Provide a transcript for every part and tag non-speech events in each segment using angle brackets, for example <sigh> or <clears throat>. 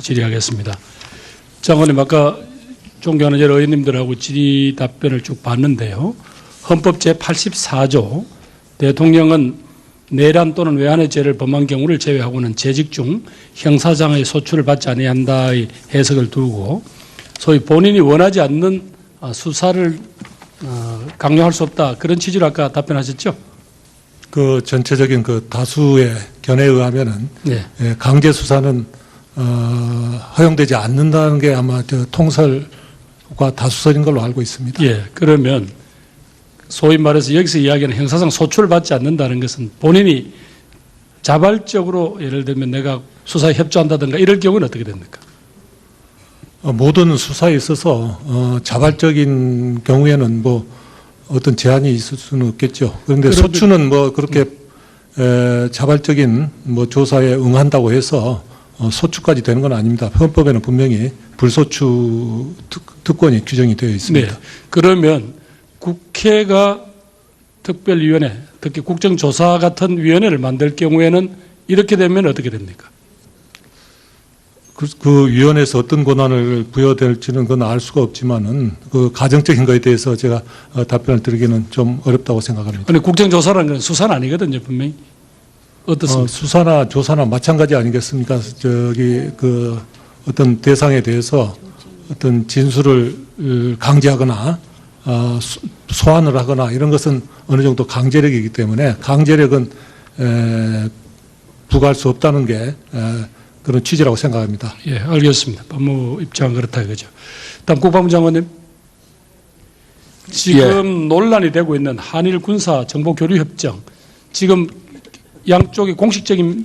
질의하겠습니다. 장관님 아까 존경하는 여러 의원님들하고 질의 답변을 쭉 봤는데요. 헌법 제84조 대통령은 내란 또는 외환의 죄를 범한 경우를 제외하고는 재직 중 형사상의 소출을 받지 아니한다의 해석을 두고 소위 본인이 원하지 않는 아, 수사를 어, 강요할 수 없다 그런 취지로 아까 답변하셨죠? 그 전체적인 그 다수의 견해에 의하면은 네. 예, 강제 수사는 어, 허용되지 않는다는 게 아마 저 통설과 다수설인 걸로 알고 있습니다. 예, 그러면 소위 말해서 여기서 이야기하는 형사상 소출을 받지 않는다는 것은 본인이 자발적으로 예를 들면 내가 수사에 협조한다든가 이럴 경우는 어떻게 됩니까? 어, 모든 수사에 있어서 어, 자발적인 경우에는 뭐 어떤 제한이 있을 수는 없겠죠. 그런데 소추는 뭐 그렇게 에, 자발적인 뭐 조사에 응한다고 해서 어, 소추까지 되는 건 아닙니다. 헌법에는 분명히 불소추 특, 특권이 규정이 되어 있습니다. 네. 그러면 국회가 특별위원회, 특히 국정조사 같은 위원회를 만들 경우에는 이렇게 되면 어떻게 됩니까? 그, 그 위원회에서 어떤 권한을 부여될지는 그건 알 수가 없지만은 그 가정적인 거에 대해서 제가 어, 답변을 드리기는 좀 어렵다고 생각합니다. 아니 국정조사라는 건 수사는 아니거든요, 분명히. 어, 어떻습니까? 수사나 조사나 마찬가지 아니겠습니까? 저기 그 어떤 대상에 대해서 어떤 진술을 어, 강제하거나 어, 소- 소환을 하거나 이런 것은 어느 정도 강제력이기 때문에 강제력은 에, 부과할 수 없다는 게 에, 그런 취지라고 생각합니다. 예, 알겠습니다. 법무 입장은 그렇다 이거죠. 다음 국방부 장관님. 지금 논란이 되고 있는 한일 군사 정보 교류 협정 지금 양쪽이 공식적인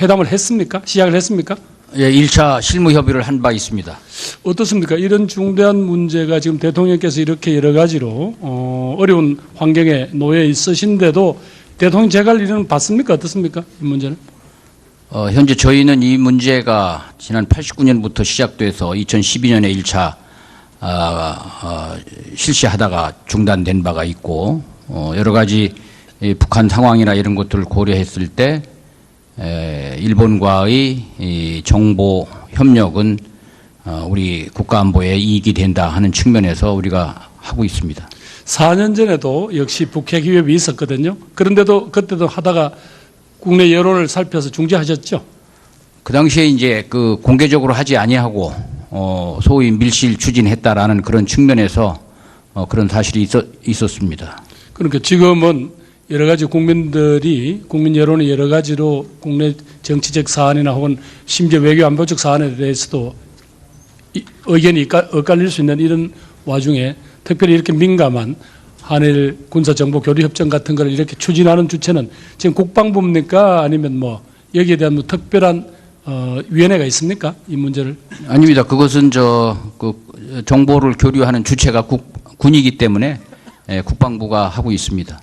회담을 했습니까? 시작을 했습니까? 예, 1차 실무 협의를 한 바 있습니다. 어떻습니까? 이런 중대한 문제가 지금 대통령께서 이렇게 여러 가지로 어, 어려운 환경에 놓여 있으신데도 대통령 재갈 일은 봤습니까? 어떻습니까? 이 문제는? 어, 현재 저희는 이 문제가 지난 89년부터 시작돼서 2012년에 1차 아, 어, 실시하다가 중단된 바가 있고 어, 여러 가지 이 북한 상황이나 이런 것들을 고려했을 때 에, 일본과의 이 정보 협력은 어, 우리 국가안보에 이익이 된다 하는 측면에서 우리가 하고 있습니다. 4년 전에도 역시 북핵 위협이 있었거든요. 그런데도 그때도 하다가 국내 여론을 살펴서 중지하셨죠. 그 당시에 이제 그 공개적으로 하지 아니하고 어 소위 밀실 추진했다라는 그런 측면에서 어 그런 사실이 있었, 있었습니다. 그러니까 지금은 여러 가지 국민들이 국민 여론이 여러 가지로 국내 정치적 사안이나 혹은 심지어 외교 안보적 사안에 대해서도 이- 의견이 엇갈- 엇갈릴 수 있는 이런 와중에 특별히 이렇게 민감한 한일 군사 정보 교류 협정 같은 걸 이렇게 추진하는 주체는 지금 국방부입니까 아니면 뭐 여기에 대한 뭐 특별한 어, 위원회가 있습니까 이 문제를 아닙니다. 그것은 저 그 정보를 교류하는 주체가 국, 군이기 때문에 예, 국방부가 하고 있습니다.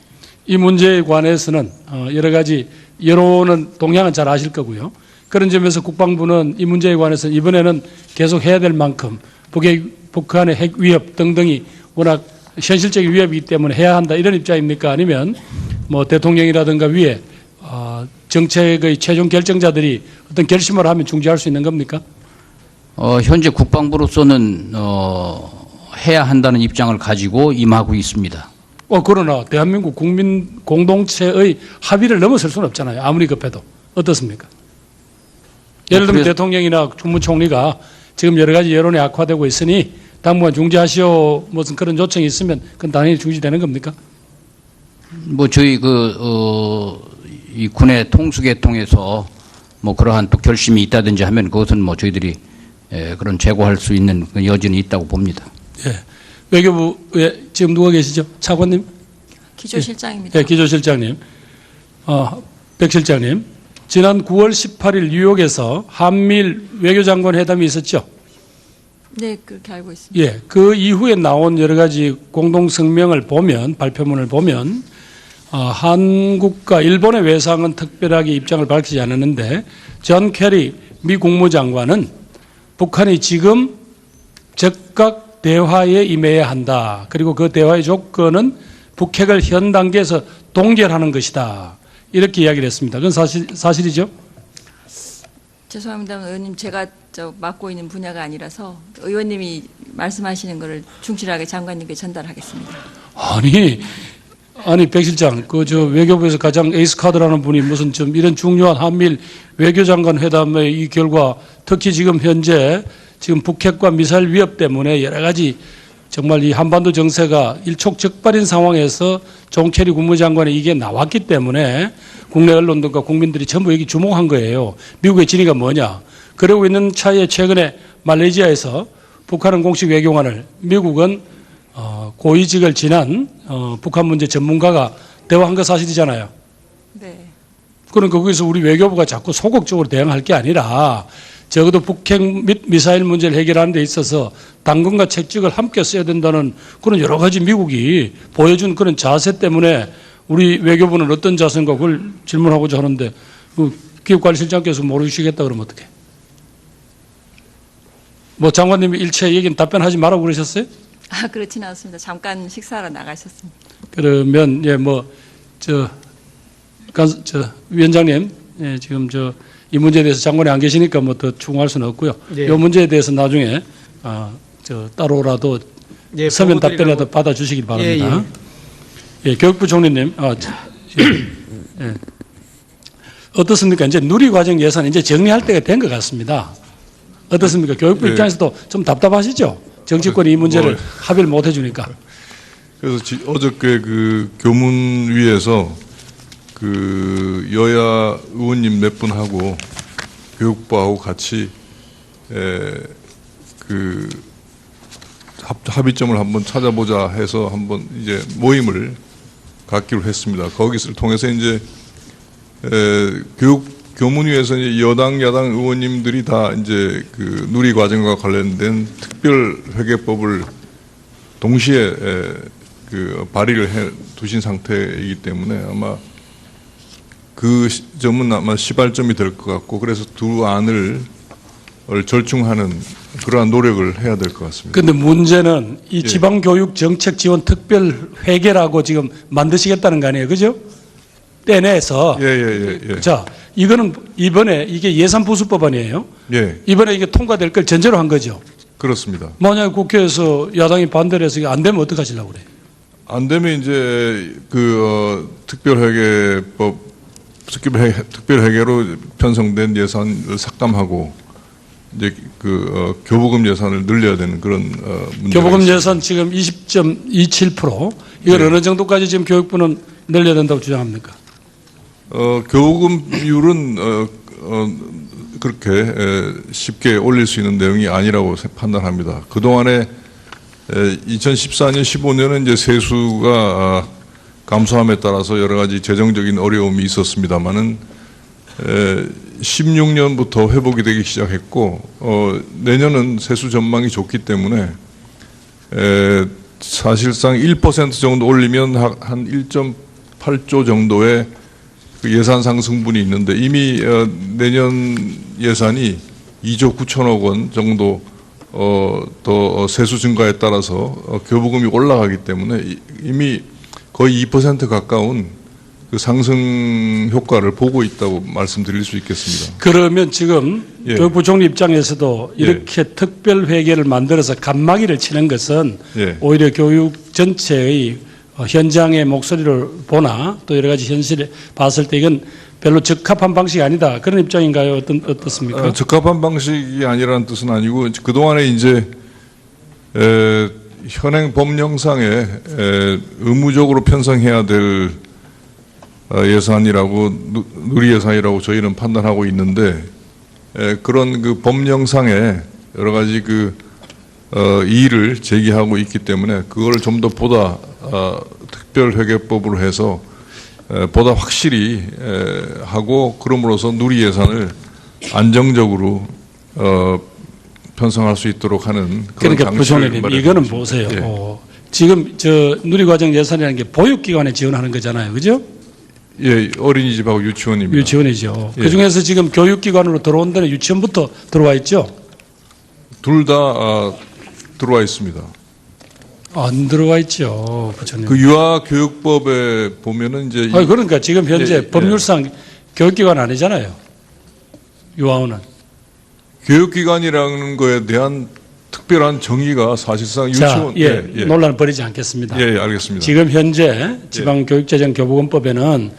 이 문제에 관해서는 어, 여러 가지 여론은 동향은 잘 아실 거고요. 그런 점에서 국방부는 이 문제에 관해서 이번에는 계속 해야 될 만큼 북의, 북한의 핵 위협 등등이 워낙 현실적인 위협이기 때문에 해야 한다 이런 입장입니까? 아니면 뭐 대통령이라든가 위에 어, 정책의 최종 결정자들이 어떤 결심을 하면 중지할 수 있는 겁니까? 어 현재 국방부로서는 어 해야 한다는 입장을 가지고 임하고 있습니다. 어, 그러나 대한민국 국민 공동체의 합의를 넘어설 수는 없잖아요. 아무리 급해도. 어떻습니까? 예를 들면 그래서- 대통령이나 국무총리가 지금 여러 가지 여론이 악화되고 있으니 당분간 중지하시오 무슨 그런 요청이 있으면 그건 당연히 중지되는 겁니까? 뭐 저희 그 어 이 군의 통수계 통해서 뭐 그러한 또 결심이 있다든지 하면 그것은 뭐 저희들이 에, 그런 제고할 수 있는 그 여지는 있다고 봅니다. 예. 외교부에 지금 누가 계시죠? 차관님? 기조실장입니다. 예, 기조실장님. 어, 백 실장님. 지난 9월 18일 뉴욕에서 한밀 외교장관 회담이 있었죠? 네, 그렇게 알고 있습니다. 예, 그 이후에 나온 여러 가지 공동 성명을 보면 발표문을 보면 어, 한국과 일본의 외상은 특별하게 입장을 밝히지 않았는데 존 캐리 미 국무장관은 북한이 지금 적극 대화에 임해야 한다. 그리고 그 대화의 조건은 북핵을 현 단계에서 동결하는 것이다. 이렇게 이야기를 했습니다. 그건 사실 사실이죠? 죄송합니다, 의원님. 제가 저 맡고 있는 분야가 아니라서 의원님이 말씀하시는 것을 충실하게 장관님께 전달하겠습니다. 아니, 아니 백 실장, 그 저 외교부에서 가장 에이스 카드라는 분이 무슨 좀 이런 중요한 한미일 외교장관 회담의 이 결과, 특히 지금 현재 지금 북핵과 미사일 위협 때문에 여러 가지 정말 이 한반도 정세가 일촉즉발인 상황에서 종케리 국무장관의 이게 나왔기 때문에 국내 언론들과 국민들이 전부 여기 주목한 거예요. 미국의 진위가 뭐냐. 그러고 있는 차에 최근에 말레이시아에서 북한은 공식 외교관을 미국은 어, 고위직을 지난 어, 북한 문제 전문가가 대화한 거 사실이잖아요. 네. 그러니까 거기서 우리 외교부가 자꾸 소극적으로 대응할 게 아니라 적어도 북핵 및 미사일 문제를 해결하는 데 있어서 당근과 책찍을 함께 써야 된다는 그런 여러 가지 미국이 보여준 그런 자세 때문에 우리 외교부는 어떤 자세인가 그걸 질문하고자 하는데 그 기업관리실장께서 모르시겠다 그러면 어떡해? 뭐 장관님이 일체 얘기는 답변하지 말라고 그러셨어요? 아, 그렇지는 않습니다. 잠깐 식사하러 나가셨습니다. 그러면 예뭐저저 위원장님 예 지금 저 이 문제에 대해서 장관이 안 계시니까 뭐 더 추궁할 수는 없고요. 예. 이 문제에 대해서 나중에 아 저 따로라도 예, 서면 답변이라도 받아 주시길 바랍니다. 예, 교육부 총리님 아 저, 예, 예. 어떻습니까? 이제 누리 과정 예산 이제 정리할 때가 된 것 같습니다. 어떻습니까? 교육부 예. 입장에서도 좀 답답하시죠? 정치권이 이 문제를 뭐, 합의를 못 해주니까. 그래서 지- 어저께 그 교문 위에서 그 여야 의원님 몇 분하고 교육부하고 같이 에, 그 합, 합의점을 한번 찾아보자 해서 한번 이제 모임을 갖기로 했습니다. 거기를 통해서 이제 에, 교육 교문위에서 이제 여당 야당 의원님들이 다 이제 그 누리 과정과 관련된 특별 회계법을 동시에 에, 그 발의를 해 두신 상태이기 때문에 아마 그 시- 점은 아마 시발점이 될 것 같고 그래서 두 안을 절충하는 그러한 노력을 해야 될 것 같습니다. 근데 문제는 이 예. 지방교육 정책 지원 특별 회계라고 지금 만드시겠다는 거 아니에요, 그죠? 떼내서 예 예 예 예, 예. 자 이거는 이번에 이게 예산 부수법안이에요. 예, 이번에 이게 통과될 걸 전제로 한 거죠. 그렇습니다. 만약 국회에서 야당이 반대를 해서 이게 안 되면 어떡 하시려고 그래요? 안 되면 이제 그 어, 특별회계법 특별회 특별회계로 편성된 예산을 삭감하고 이제 그 어, 교부금 예산을 늘려야 되는 그런 어, 문제가 교부금 있습니다. 예산 지금 20.27% 이걸 예. 어느 정도까지 지금 교육부는 늘려야 된다고 주장합니까? 어, 교부금률은 어, 어, 그렇게 에, 쉽게 올릴 수 있는 내용이 아니라고 세- 판단합니다. 그 동안에 2014년, 15년은 이제 세수가 아, 감소함에 따라서 여러 가지 재정적인 어려움이 있었습니다만은 16년부터 회복이 되기 시작했고 어, 내년은 세수 전망이 좋기 때문에 에, 사실상 1% 정도 올리면 하- 한 1.8조 정도의 그 예산 상승분이 있는데 이미 어, 내년 예산이 2조 9천억 원 정도 어, 더 세수 증가에 따라서 어, 교부금이 올라가기 때문에 이- 이미 거의 2% 가까운 그 상승 효과를 보고 있다고 말씀드릴 수 있겠습니다. 그러면 지금 예. 교육부 총리 입장에서도 이렇게 특별 회계를 만들어서 간마기를 치는 것은 예. 오히려 교육 전체의 어, 현장의 목소리를 보나 또 여러 가지 현실을 봤을 때 이건 별로 적합한 방식이 아니다 그런 입장인가요? 어떤 어떻습니까? 어, 적합한 방식이 아니라는 뜻은 아니고 그 동안에 이제 에, 현행 법령상에 에, 의무적으로 편성해야 될 어, 예산이라고 누- 누리 예산이라고 저희는 판단하고 있는데 에, 그런 그 법령상에 여러 가지 그 어, 이의를 제기하고 있기 때문에 그걸 좀 더 보다 어, 특별회계법으로 해서 에, 보다 확실히 에, 하고 그럼으로써 누리 예산을 안정적으로 어, 편성할 수 있도록 하는 그런 그러니까 부총리님 이거는. 보세요. 예. 어, 지금 저 누리과정 예산이라는 게 보육기관에 지원하는 거잖아요, 그죠? 예, 어린이집하고 유치원입니다. 유치원이죠. 예. 그 중에서 지금 교육기관으로 들어온 데는 유치원부터 들어와 있죠. 둘 다 아, 들어와 있습니다. 안 들어와 있죠, 부총님. 그 유아교육법에 보면은 이제 이- 아니, 그러니까 지금 현재 예, 예. 법률상 교육기관 아니잖아요. 유아원은. 교육기관이라는 거에 대한 특별한 정의가 사실상 자, 유치원 예, 논란을 벌이지 않겠습니다. 예, 예, 알겠습니다. 지금 현재 지방교육재정교부금법에는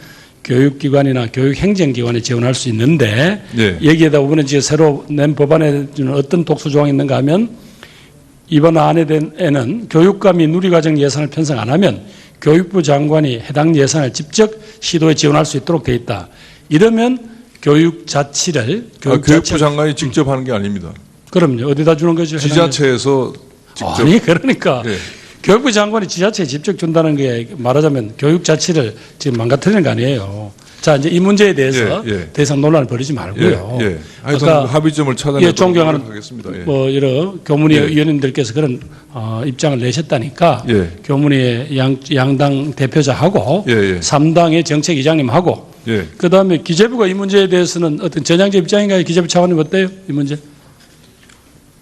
교육기관이나 교육행정기관에 지원할 수 있는데 예. 여기에다 이번에 지금 새로 낸 법안에 어떤 독소 조항이 있는가 하면 이번 안에는 교육감이 누리과정 예산을 편성 안 하면 교육부 장관이 해당 예산을 직접 시도에 지원할 수 있도록 돼 있다. 이러면 교육 자치를 아, 교육 교육부 자치 장관이 직접 하는 게 아닙니다. 그럼요 어디다 주는 거죠? 지자체에서 직접 아니 <laughs> 그러니까 예. 교육부 장관이 지자체에 직접 준다는 게 말하자면 교육 자치를 지금 망가뜨리는 거 아니에요. 자 이제 이 문제에 대해서 예, 예. 더 이상 논란을 벌이지 예, 말고요. 예. 하여튼 아까 합의점을 찾아내도록 예, 존경하는 하겠습니다. 예. 뭐 여러 교문위 예. 의원님들께서 그런 어, 입장을 내셨다니까 예. 교문위의 양, 양당 대표자하고 예, 예. 삼당의 정책이장님하고 예. 그 다음에 기재부가 이 문제에 대해서는 어떤 전향적 입장인가요? 기재부 차관님 어때요? 이 문제?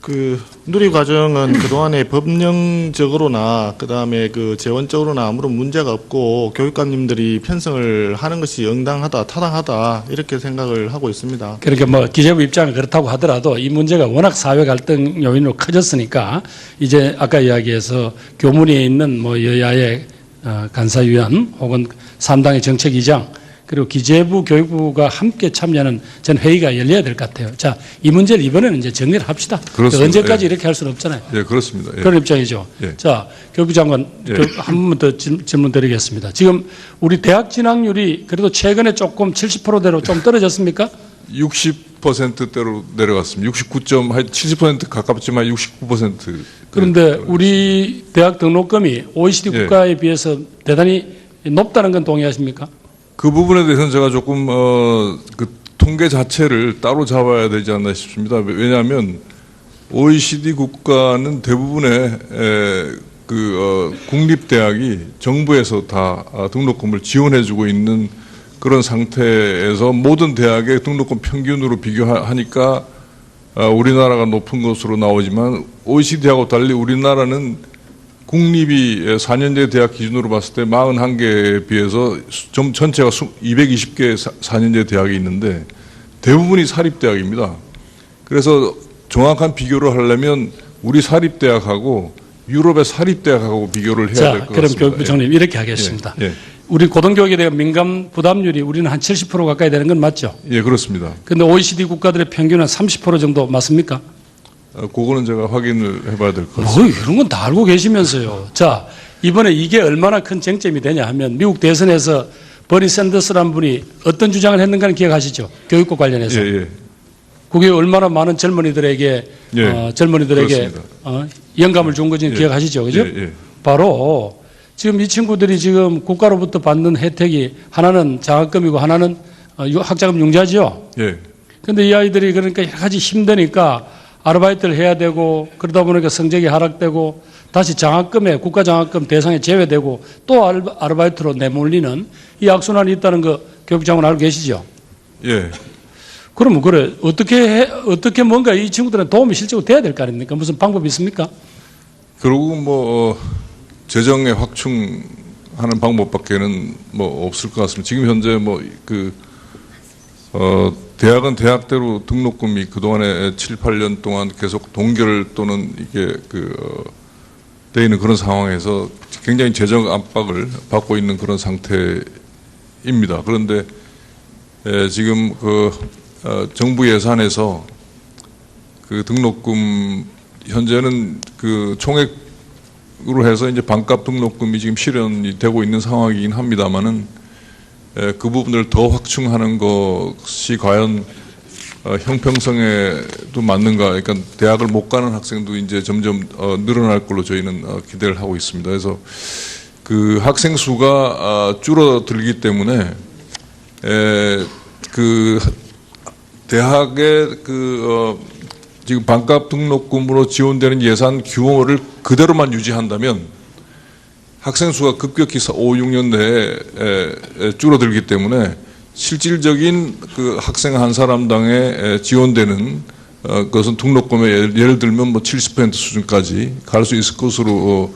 그 누리 과정은 <clears throat> 그동안에 법령적으로나 그다음에 그 재원적으로나 아무런 문제가 없고 교육감님들이 편성을 하는 것이 영당하다 타당하다 이렇게 생각을 하고 있습니다. 그렇게 뭐 기재부 입장은 그렇다고 하더라도 이 문제가 워낙 사회 갈등 요인으로 커졌으니까 이제 아까 이야기해서 교문위에 있는 뭐 여야의 어, 간사위원 혹은 삼당의 정책위장 그리고 기재부 교육부가 함께 참여하는 전 회의가 열려야 될 것 같아요. 자, 이 문제를 이번에는 이제 정리를 합시다. 그렇습니다. 언제까지 예. 이렇게 할 수는 없잖아요. 예, 그렇습니다. 예. 그런 입장이죠. 예. 자, 교육부 장관 예. 그한 번만 더 질- 질문 드리겠습니다. 지금 우리 대학 진학률이 그래도 최근에 조금 70%대로 좀 떨어졌습니까? 60%대로 내려갔습니다. 69점, 한 70% 가깝지만 69%. 그런데 우리 대학 등록금이 OECD 예. 국가에 비해서 대단히 높다는 건 동의하십니까? 그 부분에 대해서는 제가 조금 어, 그 통계 자체를 따로 잡아야 되지 않나 싶습니다. 왜냐하면 OECD 국가는 대부분의 에, 그 어, 국립 대학이 정부에서 다 아, 등록금을 지원해주고 있는 그런 상태에서 모든 대학의 등록금 평균으로 비교하니까 아, 우리나라가 높은 것으로 나오지만 OECD하고 달리 우리나라는 국립이 4년제 대학 기준으로 봤을 때 41개에 비해서 수- 점 전체가 220개 4년제 대학이 있는데 대부분이 사립대학입니다. 그래서 정확한 비교를 하려면 우리 사립대학하고 유럽의 사립대학하고 비교를 해야 자, 될것 그럼 같습니다. 교육부 장님 이렇게 하겠습니다. 예, 예. 우리 고등교육에 대한 민감 부담률이 우리는 한 70% 가까이 되는 건 맞죠? 예, 그렇습니다. 근데 OECD 국가들의 평균은 30% 정도 맞습니까? 어, 그거는 제가 확인을 해봐야 될것뭐 같습니다. 이런 건 다 알고 계시면서요. 자, 이번에 이게 얼마나 큰 쟁점이 되냐 하면 미국 대선에서 버니 샌더스라는 분이 어떤 주장을 했는가는 기억하시죠? 교육과 관련해서. 예, 예. 그게 얼마나 많은 젊은이들에게 예, 어, 젊은이들에게. 어, 영감을 준 건지 는 예, 기억하시죠, 그죠? 예, 예. 바로 지금 이 친구들이 지금 국가로부터 받는 혜택이 하나는 장학금이고 하나는 어, 유- 학자금 융자죠. 예. 근데 이 아이들이 그러니까 여러 가지 힘드니까 아르바이트를 해야 되고 그러다 보니까 성적이 하락되고 다시 장학금에 국가 장학금 대상에 제외되고 또 아르- 아르바이트로 내몰리는 이 악순환이 있다는 거 교육장관 알고 계시죠? 예. 그러면 그래 어떻게 해, 어떻게 뭔가 이 친구들은 도움이 실제로 돼야 될 거 아닙니까? 무슨 방법이 있습니까? 그리고 뭐 어, 재정에 확충하는 방법밖에는 뭐 없을 것 같습니다. 지금 현재 뭐그 어, 대학은 대학대로 등록금이 그동안에 7, 8년 동안 계속 동결 또는 이게 그 어, 돼 있는 그런 상황에서 굉장히 재정 압박을 받고 있는 그런 상태입니다. 그런데 에, 지금 그 어, 정부 예산에서 그 등록금 현재는 그 총액으로 해서 이제 반값 등록금이 지금 실현이 되고 있는 상황이긴 합니다만은 에, 그 부분을 더 확충하는 것이 과연 어, 형평성에도 맞는가? 그러니까 대학을 못 가는 학생도 이제 점점 어, 늘어날 걸로 저희는 어, 기대를 하고 있습니다. 그래서 그 학생 수가 아, 줄어들기 때문에 에, 그 대학의 그 어, 지금 반값 등록금으로 지원되는 예산 규모를 그대로만 유지한다면 학생 수가 급격히 5, 6년 내에 줄어들기 때문에 실질적인 그 학생 한 사람당에 에, 지원되는 어, 그것은 등록금의 예를, 들면 뭐 70% 수준까지 갈 수 있을 것으로 어,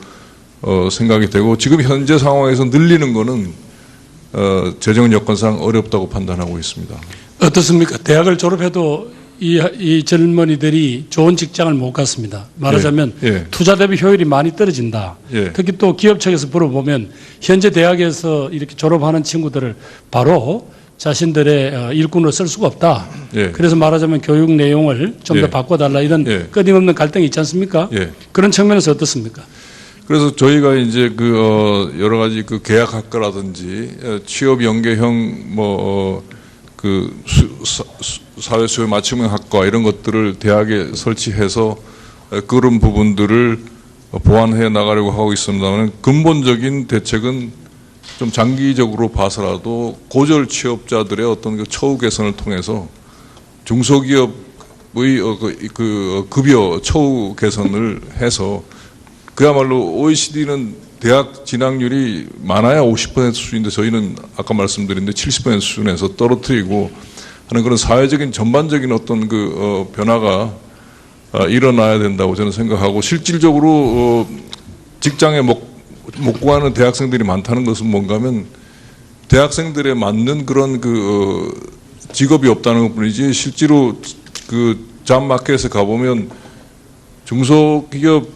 어, 생각이 되고 지금 현재 상황에서 늘리는 거는 어, 재정 여건상 어렵다고 판단하고 있습니다. 어떻습니까? 대학을 졸업해도 이, 이 젊은이들이 좋은 직장을 못 갔습니다. 말하자면 예, 예. 투자 대비 효율이 많이 떨어진다. 예. 특히 또 기업 측에서 물어보면 현재 대학에서 이렇게 졸업하는 친구들을 바로 자신들의 어, 일꾼으로 쓸 수가 없다. 예. 그래서 말하자면 교육 내용을 좀더 예. 바꿔달라 이런 예. 끊임없는 갈등이 있지 않습니까? 예. 그런 측면에서 어떻습니까? 그래서 저희가 이제 그 어, 여러 가지 그 계약 학과라든지 어, 취업 연계형 뭐그 사회 수요 맞춤형 학과 이런 것들을 대학에 설치해서 어, 그런 부분들을 보완해 나가려고 하고 있습니다만 근본적인 대책은 좀 장기적으로 봐서라도 고졸 취업자들의 어떤 그 처우 개선을 통해서 중소기업의 어, 그, 그 어, 급여 처우 개선을 해서 그야말로 OECD는 대학 진학률이 많아야 50% 수준인데 저희는 아까 말씀드린 데 70% 수준에서 떨어뜨리고 하는 그런 사회적인 전반적인 어떤 그 어, 변화가 어, 일어나야 된다고 저는 생각하고 실질적으로 어, 직장에 못, 못 구하는 대학생들이 많다는 것은 뭔가 하면 대학생들에 맞는 그런 그 어, 직업이 없다는 것뿐이지 실제로 그 잡마켓에 가보면 중소기업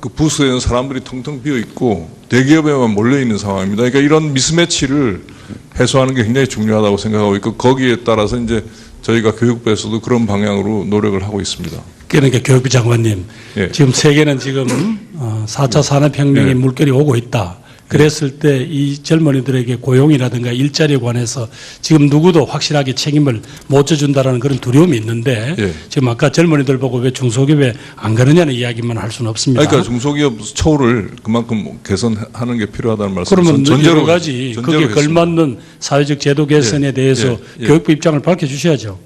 그 부스에는 사람들이 텅텅 비어 있고 대기업에만 몰려 있는 상황입니다. 그러니까 이런 미스매치를 해소하는 게 굉장히 중요하다고 생각하고 있고 거기에 따라서 이제 저희가 교육부에서도 그런 방향으로 노력을 하고 있습니다. 그러니까 교육부 장관님, 예. 지금 세계는 지금 어, 4차 산업혁명의 예. 물결이 오고 있다. 그랬을 때 이 젊은이들에게 고용이라든가 일자리에 관해서 지금 누구도 확실하게 책임을 못 져준다라는 그런 두려움이 있는데 예. 지금 아까 젊은이들 보고 왜 중소기업에 안 가느냐는 이야기만 할 수는 없습니다. 그러니까 중소기업 처우를 그만큼 개선하는 게 필요하다는 말씀. 그러면 전- 여러 가지 전제로 거기에 했습니다. 걸맞는 사회적 제도 개선에 예, 대해서 예, 예. 교육부 입장을 밝혀주셔야죠.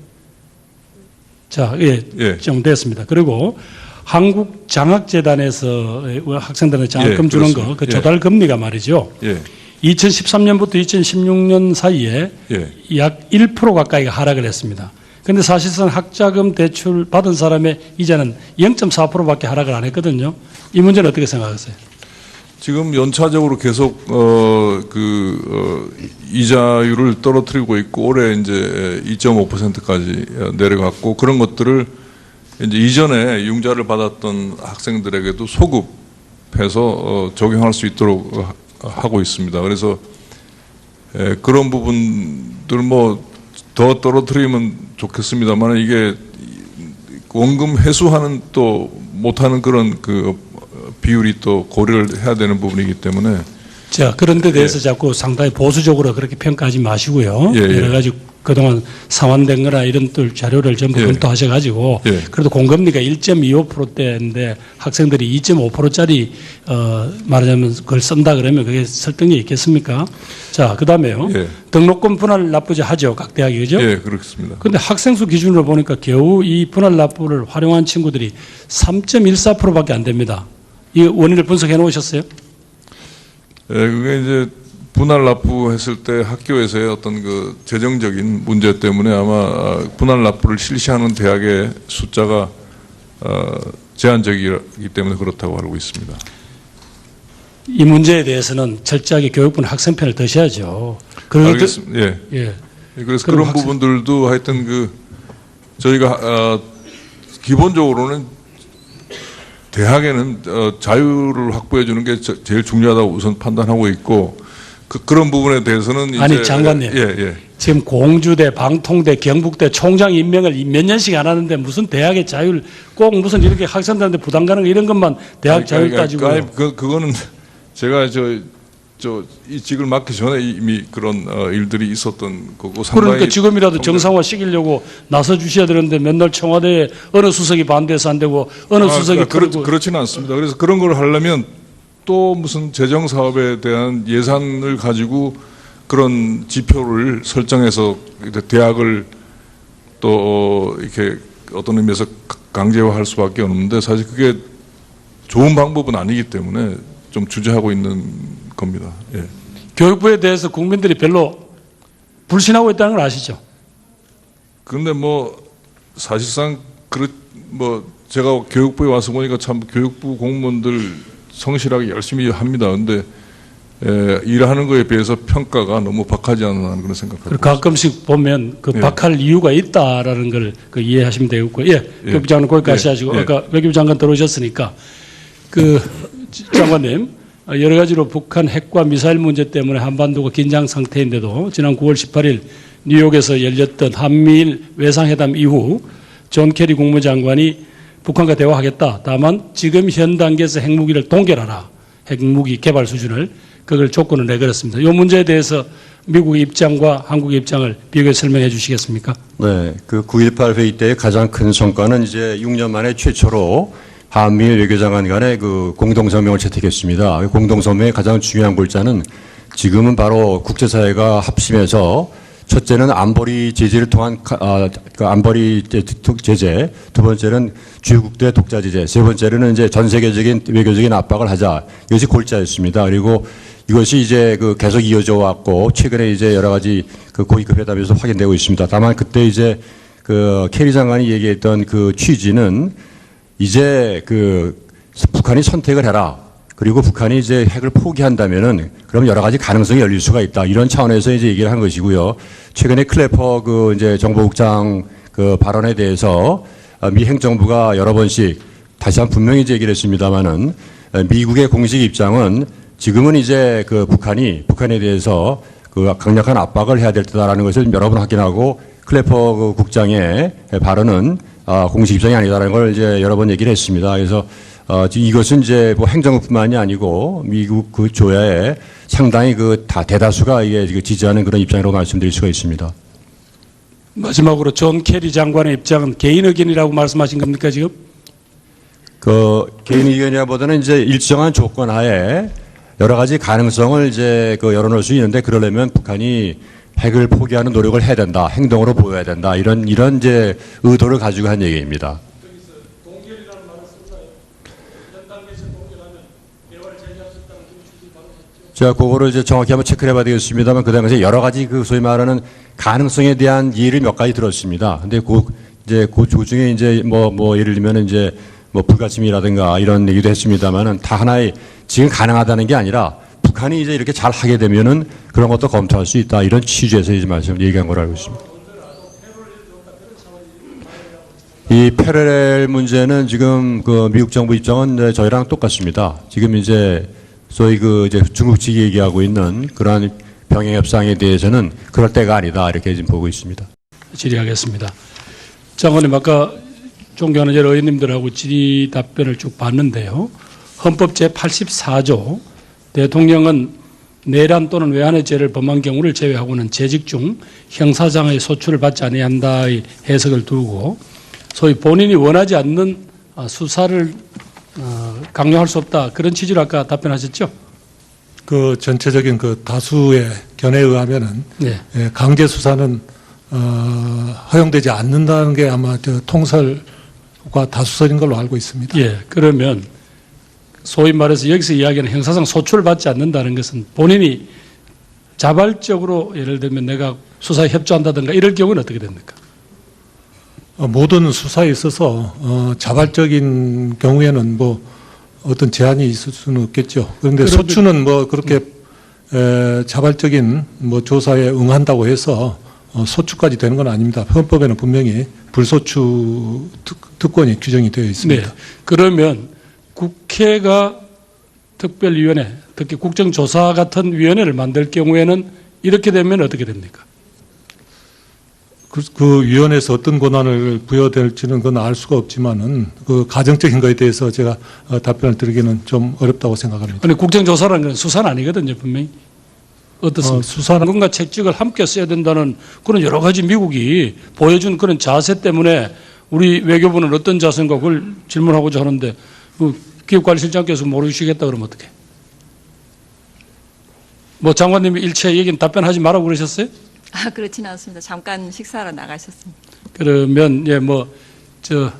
자, 예, 예. 좀 됐습니다. 그리고 한국 장학재단에서 학생들한테 장학금 예, 주는 거. 그 예. 조달 금리가 말이죠. 예, 2013년부터 2016년 사이에 예. 약 1% 가까이가 하락을 했습니다. 근데 사실상 학자금 대출 받은 사람의 이자는 0.4%밖에 하락을 안 했거든요. 이 문제는 어떻게 생각하세요? 지금 연차적으로 계속 어그 어, 이자율을 떨어뜨리고 있고 올해 이제 2.5%까지 내려갔고 그런 것들을 이제 이전에 융자를 받았던 학생들에게도 소급해서 어, 적용할 수 있도록 하- 하고 있습니다. 그래서 에, 그런 부분들 뭐 더 떨어뜨리면 좋겠습니다만 이게 원금 회수하는 또 못하는 그런 그 비율이 또 고려를 해야 되는 부분이기 때문에 자, 그런 데 대해서 자꾸 상당히 보수적으로 그렇게 평가하지 마시고요. 예, 예. 여러 가지 그동안 상환된 거나 이런 또 자료를 전부 예. 검토하셔가지고 예. 그래도 공금리가 1.25%대인데 학생들이 2.5%짜리 어, 말하자면 그걸 쓴다 그러면 그게 설득력이 있겠습니까? 자, 그 다음에요. 예. 등록금 분할 납부제 하죠. 각 대학이 그죠? 예 그렇습니다. 근데 학생 수 기준으로 보니까 겨우 이 분할 납부를 활용한 친구들이 3.14%밖에 안 됩니다. 이 원인을 분석해 놓으셨어요? 예, 그게 이제 분할 납부했을 때 학교에서의 어떤 그 재정적인 문제 때문에 아마 아, 분할 납부를 실시하는 대학의 숫자가 어, 제한적이기 때문에 그렇다고 알고 있습니다. 이 문제에 대해서는 철저하게 교육부는 학생 편을 드셔야죠. 알겠습니다. 예. 예. 예, 그래서 그런 학생- 부분들도 하여튼 그 저희가 어, 기본적으로는 대학에는 어, 자유를 확보해 주는 게 저- 제일 중요하다고 우선 판단하고 있고 그, 그런 부분에 대해서는 아니, 장관님. 예, 예. 지금 공주대, 방통대, 경북대 총장 임명을 몇 년씩 안 하는데 무슨 대학의 자율 꼭 무슨 이렇게 학생들한테 부담 가는 거 이런 것만 대학 아니, 자율 따지고 아니, 그 그거는 <laughs> 제가 저 저이 직을 맡기 전에 이미 그런 어, 일들이 있었던 거고 그러니까 지금이라도 정상화 시키려고 나서 주셔야 되는데 맨날 청와대에 어느 수석이 반대해서 안 되고 어느 아, 수석이 그렇, 그러고 그렇지는 않습니다. 그래서 그런 걸 하려면 또 무슨 재정 사업에 대한 예산을 가지고 그런 지표를 설정해서 대학을 또 이렇게 어떤 의미에서 강제화할 수밖에 없는데 사실 그게 좋은 방법은 아니기 때문에 좀 주저하고 있는 겁니다. 예. 교육부에 대해서 국민들이 별로 불신하고 있다는 걸 아시죠? 근데 뭐 사실상 그렇 뭐 제가 교육부에 와서 보니까 참 교육부 공무원들 성실하게 열심히 합니다. 근데 에, 일하는 거에 비해서 평가가 너무 박하지 않나 그런 생각합니다. 가끔씩 보면 그 예. 박할 이유가 있다라는 걸 그 이해하시면 되겠고, 예, 예. 외교부 장관 거기까지 예. 하시고, 예. 아까 외교부 장관 들어오셨으니까, 그 장관님, 어, 여러 가지로 북한 핵과 미사일 문제 때문에 한반도가 긴장 상태인데도 지난 9월 18일 뉴욕에서 열렸던 한미일 외상회담 이후 존 캐리 국무장관이 북한과 대화하겠다. 다만 지금 현 단계에서 핵무기를 동결하라. 핵무기 개발 수준을 그걸 조건을 내걸었습니다. 이 문제에 대해서 미국의 입장과 한국의 입장을 비교해 설명해 주시겠습니까? 네, 그 9.18 회의 때의 가장 큰 성과는 이제 6년 만에 최초로 한미일 외교장관 간의 그 공동성명을 채택했습니다. 그 공동성명의 가장 중요한 골자는 지금은 바로 국제사회가 합심해서 첫째는 안보리 제재를 통한 카- 아, 그 안보리 제- 특- 제재, 두 번째는 주요국대 독자 제재, 세 번째는 이제 전 세계적인 외교적인 압박을 하자. 이것이 골자였습니다. 그리고 이것이 이제 그 계속 이어져 왔고 최근에 이제 여러 가지 그 고위급 회담에서 확인되고 있습니다. 다만 그때 이제 그 캐리 장관이 얘기했던 그 취지는 이제 그 북한이 선택을 해라. 그리고 북한이 이제 핵을 포기한다면은 그럼 여러 가지 가능성이 열릴 수가 있다. 이런 차원에서 이제 얘기를 한 것이고요. 최근에 클래퍼 그 이제 정보국장 그 발언에 대해서 아, 미 행정부가 여러 번씩 다시 한번 분명히 이제 얘기를 했습니다마는 미국의 공식 입장은 지금은 이제 그 북한이 북한에 대해서 그 강력한 압박을 해야 될 때다라는 것을 여러 번 확인하고 클래퍼 그 국장의 발언은 아, 공식 입장이 아니다라는 걸 이제 여러 번 얘기를 했습니다. 그래서 어, 이것은 이제 뭐 행정부뿐만이 아니고 미국 그 조야에 상당히 그 다 대다수가 이게 지지하는 그런 입장이라고 말씀드릴 수가 있습니다. 마지막으로 존 캐리 장관의 입장은 개인 의견이라고 말씀하신 겁니까 지금? 그 개인 의견이라보다는 이제 일정한 조건 하에 여러 가지 가능성을 이제 그 열어놓을 수 있는데 그러려면 북한이 핵을 포기하는 노력을 해야 된다, 행동으로 보여야 된다 이런 이런 이제 의도를 가지고 한 얘기입니다. 제가 그거를 이제 정확히 한번 체크를 해봐야 되겠습니다만 그 당시에 여러 가지 그 소위 말하는 가능성에 대한 예를 몇 가지 들었습니다. 근데 그 이제 그 조중에 이제 뭐뭐 예를 들면 이제 뭐 불가침이라든가 이런 얘기도 했습니다만은 다 하나의 지금 가능하다는 게 아니라 북한이 이제 이렇게 잘 하게 되면은 그런 것도 검토할 수 있다 이런 취지에서 이제 말씀 얘기한 걸로 알고 있습니다. 이 패러렐 문제는 지금 그 미국 정부 입장은 저희랑 똑같습니다. 지금 이제 소위 그 이제 중국 측이 얘기하고 있는 그러한 병행 협상에 대해서는 그럴 때가 아니다 이렇게 지금 보고 있습니다. 질의하겠습니다. 장관님 아까 존경하는 여러 의원님들하고 질의 답변을 쭉 봤는데요. 헌법 제 84조 대통령은 내란 또는 외환의 죄를 범한 경우를 제외하고는 재직 중 형사상의 소출을 받지 아니한다의 해석을 두고 소위 본인이 원하지 않는 아, 수사를 어, 강요할 수 없다 그런 취지로 아까 답변하셨죠? 그 전체적인 그 다수의 견해에 의하면은 네. 예, 강제 수사는 어, 허용되지 않는다는 게 아마 저 통설과 다수설인 걸로 알고 있습니다. 예, 그러면 소위 말해서 여기서 이야기하는 형사상 소출을 받지 않는다는 것은 본인이 자발적으로 예를 들면 내가 수사에 협조한다든가 이럴 경우는 어떻게 됩니까? 어, 모든 수사에 있어서 어, 자발적인 경우에는 뭐 어떤 제한이 있을 수는 없겠죠. 그런데 소추는 뭐 그렇게 에, 자발적인 뭐 조사에 응한다고 해서 어, 소추까지 되는 건 아닙니다. 헌법에는 분명히 불소추 특, 특권이 규정이 되어 있습니다. 네. 그러면 국회가 특별위원회, 특히 국정조사 같은 위원회를 만들 경우에는 이렇게 되면 어떻게 됩니까? 그, 그 위원회에서 어떤 권한을 부여될지는 그건 알 수가 없지만은 그 가정적인 거에 대해서 제가 어, 답변을 드리기는 좀 어렵다고 생각합니다. 아니 국정조사라는 건 수사는 아니거든요, 분명히. 어떻습니까? 어, 수사는 당근과 책찍을 함께 써야 된다는 그런 여러 가지 미국이 보여준 그런 자세 때문에 우리 외교부는 어떤 자세인가 그걸 질문하고자 하는데 그 기업관리실장께서 모르시겠다 그러면 어떡해? 뭐 장관님이 일체 얘기는 답변하지 말라고 그러셨어요? 아 그렇지는 않습니다. 잠깐 식사하러 나가셨습니다. 그러면 예 뭐저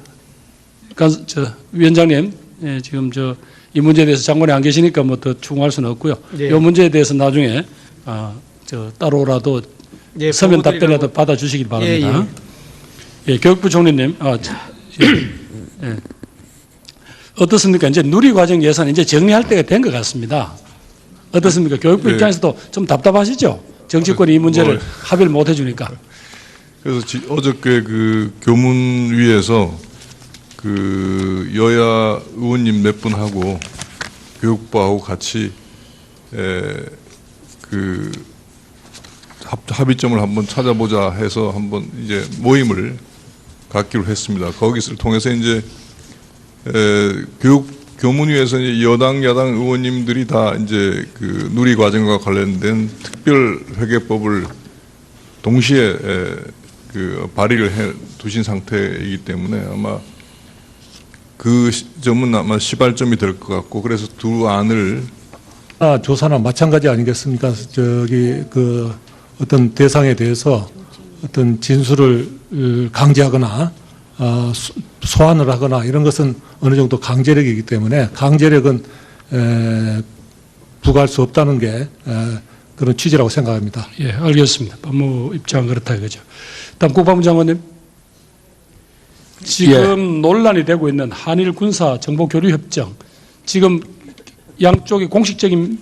저 위원장님 예, 지금 저 이 문제에 대해서 장관이 안 계시니까 뭐 더 추궁할 수는 없고요. 예. 이 문제에 대해서 나중에 아 저 따로라도 예, 서면 답변이라도 드리려고- 받아 주시길 바랍니다. 예, 예, 교육부 총리님, 아, 자, 예, 예. 어떻습니까? 이제 누리 과정 예산 이제 정리할 때가 된 것 같습니다. 어떻습니까? 교육부 예. 입장에서도 좀 답답하시죠? 정치권이 이 문제를 뭐, 합의를 못 해주니까. 그래서 지- 어저께 그 교문위에서 그 여야 의원님 몇 분하고 교육부하고 같이 에, 그 합, 합의점을 한번 찾아보자 해서 한번 이제 모임을 갖기로 했습니다. 거기를 통해서 이제 에, 교육 교문위에서 이제 여당 야당 의원님들이 다 이제 그 누리 과정과 관련된 특별 회계법을 동시에 에, 그 발의를 해 두신 상태이기 때문에 아마 그 시- 점은 아마 시발점이 될 것 같고 그래서 두 안을 아, 조사나 마찬가지 아니겠습니까? 저기 그 어떤 대상에 대해서 어떤 진술을 어, 강제하거나 어, 소- 소환을 하거나 이런 것은 어느 정도 강제력이기 때문에 강제력은 에, 부과할 수 없다는 게 에, 그런 취지라고 생각합니다. 예, 알겠습니다. 법무 입장 그렇다 이거죠. 다음 국방부 장관님. 지금 논란이 되고 있는 한일 군사 정보 교류 협정. 지금 양쪽이 공식적인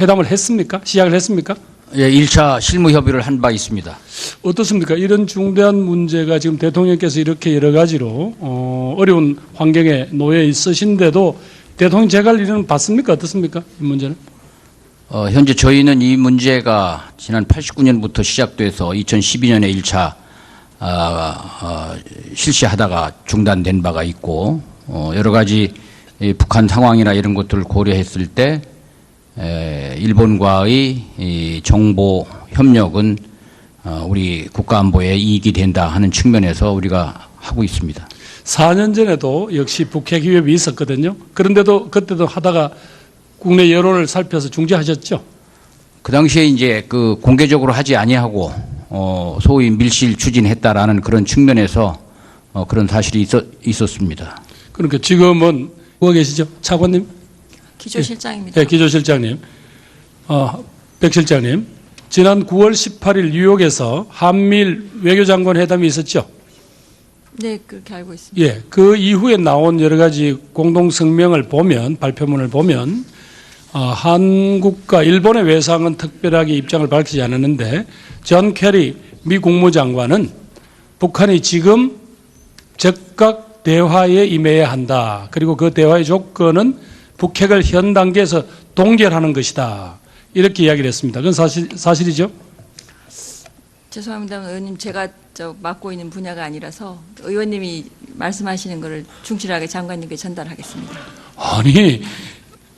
회담을 했습니까? 시작을 했습니까? 예, 1차 실무 협의를 한 바 있습니다. 어떻습니까? 이런 중대한 문제가 지금 대통령께서 이렇게 여러 가지로 어, 어려운 환경에 놓여 있으신데도 대통령 재갈 일은 봤습니까? 어떻습니까? 이 문제는? 어, 현재 저희는 이 문제가 지난 89년부터 시작돼서 2012년에 1차 아, 아, 실시하다가 중단된 바가 있고 어, 여러 가지 이 북한 상황이나 이런 것들을 고려했을 때 에, 일본과의 이 정보 협력은 어, 우리 국가안보에 이익이 된다 하는 측면에서 우리가 하고 있습니다. 4년 전에도 역시 북핵 위협이 있었거든요. 그런데도 그때도 하다가 국내 여론을 살펴서 중지하셨죠. 그 당시에 이제 그 공개적으로 하지 아니하고 어 소위 밀실 추진했다라는 그런 측면에서 어 그런 사실이 있었, 있었습니다. 그러니까 지금은 누워 계시죠? 차관님? 기조실장입니다. 네, 기조실장님. 어, 백 실장님. 지난 9월 18일 뉴욕에서 한미일 외교장관 회담이 있었죠. 네, 그렇게 알고 있습니다. 예, 그 이후에 나온 여러 가지 공동 성명을 보면 발표문을 보면 어, 한국과 일본의 외상은 특별하게 입장을 밝히지 않았는데 존 캐리 미 국무장관은 북한이 지금 즉각 대화에 임해야 한다. 그리고 그 대화의 조건은 북핵을 현 단계에서 동결하는 것이다. 이렇게 이야기를 했습니다. 그건 사실 사실이죠? 죄송합니다, 의원님. 제가 저 맡고 있는 분야가 아니라서 의원님이 말씀하시는 것을 충실하게 장관님께 전달하겠습니다. 아니,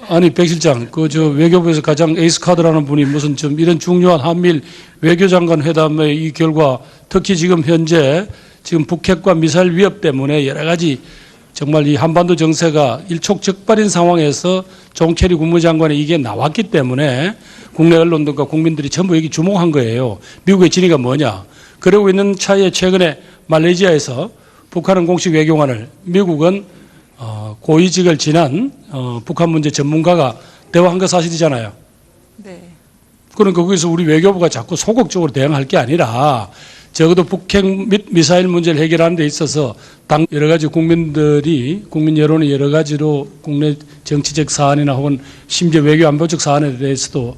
아니 백 실장, 그 저 외교부에서 가장 에이스 카드라는 분이 무슨 좀 이런 중요한 한미일 외교장관 회담의 이 결과, 특히 지금 현재 지금 북핵과 미사일 위협 때문에 여러 가지 정말 이 한반도 정세가 일촉즉발인 상황에서 종철이 국무장관이 이게 나왔기 때문에 국내 언론들과 국민들이 전부 여기 주목한 거예요. 미국의 진위가 뭐냐. 그러고 있는 차에 최근에 말레이시아에서 북한은 공식 외교관을 미국은 어, 고위직을 지난 어, 북한 문제 전문가가 대화한 거 사실이잖아요. 네. 그러니까 거기서 우리 외교부가 자꾸 소극적으로 대응할 게 아니라 적어도 북핵 및 미사일 문제를 해결하는 데 있어서 당 여러 가지 국민들이 국민 여론이 여러 가지로 국내 정치적 사안이나 혹은 심지어 외교 안보적 사안에 대해서도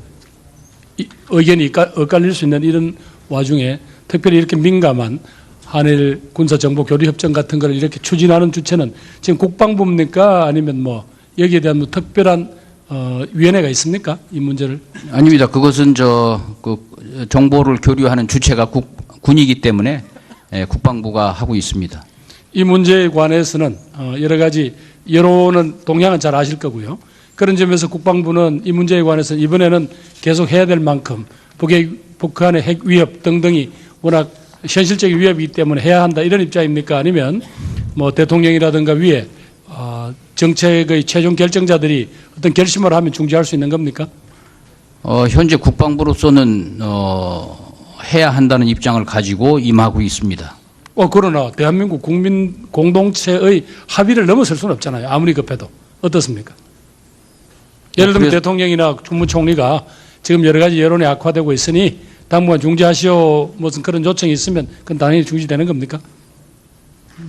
이- 의견이 엇갈- 엇갈릴 수 있는 이런 와중에 특별히 이렇게 민감한 한일 군사 정보 교류 협정 같은 걸 이렇게 추진하는 주체는 지금 국방부입니까? 아니면 뭐 여기에 대한 뭐 특별한 어, 위원회가 있습니까? 이 문제를? 아닙니다. 그것은 저 그 정보를 교류하는 주체가 국, 군이기 때문에 예, 국방부가 하고 있습니다. 이 문제에 관해서는 어, 여러 가지 여론은 동향은 잘 아실 거고요. 그런 점에서 국방부는 이 문제에 관해서 이번에는 계속 해야 될 만큼 북핵, 북한의 핵 위협 등등이 워낙 현실적인 위협이기 때문에 해야 한다 이런 입장입니까? 아니면 뭐 대통령이라든가 위에 어, 정책의 최종 결정자들이 어떤 결심을 하면 중지할 수 있는 겁니까? 어, 현재 국방부로서는 어, 해야 한다는 입장을 가지고 임하고 있습니다. 어, 그러나 대한민국 국민 공동체의 합의를 넘어설 수는 없잖아요. 아무리 급해도. 어떻습니까? 예를 들면 대통령이나 국무총리가 지금 여러 가지 여론이 악화되고 있으니 당분간 중지하시오 무슨 그런 요청이 있으면 그건 당연히 중지되는 겁니까?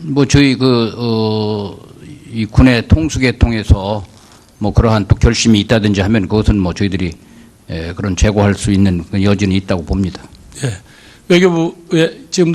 뭐 저희 그, 어, 이 군의 통수계 통해서 뭐 그러한 또 결심이 있다든지 하면 그것은 뭐 저희들이 에, 그런 제고할 수 있는 그 여지는 있다고 봅니다. 예. 외교부에 지금